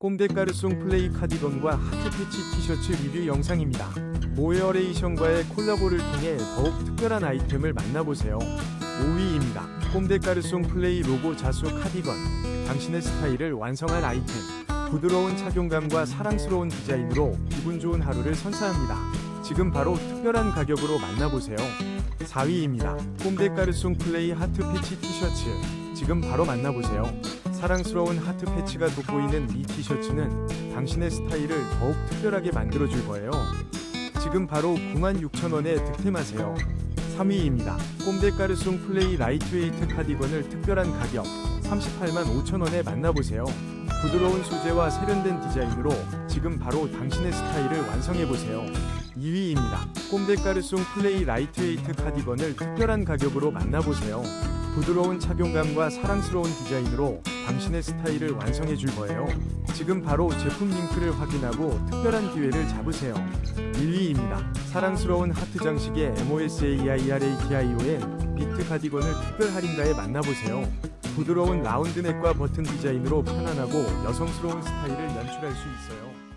꼼데까르송 플레이 카디건과 하트 패치 티셔츠 리뷰 영상입니다. 모에어레이션과의 콜라보를 통해 더욱 특별한 아이템을 만나보세요. 5위입니다. 꼼데까르송 플레이 로고 자수 카디건. 당신의 스타일을 완성할 아이템. 부드러운 착용감과 사랑스러운 디자인으로 기분 좋은 하루를 선사합니다. 지금 바로 특별한 가격으로 만나보세요. 4위입니다. 꼼데까르송 플레이 하트 패치 티셔츠. 지금 바로 만나보세요. 사랑스러운 하트 패치가 돋보이는 이 티셔츠는 당신의 스타일을 더욱 특별하게 만들어줄 거예요. 지금 바로 96,000원에 득템하세요. 3위입니다. 꼼데까르송 플레이 라이트웨이트 카디건을 특별한 가격 38만 5천원에 만나보세요. 부드러운 소재와 세련된 디자인으로 지금 바로 당신의 스타일을 완성해보세요. 2위입니다. 꼼데까르송 플레이 라이트웨이트 카디건을 특별한 가격으로 만나보세요. 부드러운 착용감과 사랑스러운 디자인으로 당신의 스타일을 완성해 줄 거예요. 지금 바로 제품 링크를 확인하고 특별한 기회를 잡으세요. 1위입니다. 사랑스러운 하트 장식의 MOSAIRATION 비트 카디건을 특별 할인가에 만나보세요. 부드러운 라운드 넥과 버튼 디자인으로 편안하고 여성스러운 스타일을 연출할 수 있어요.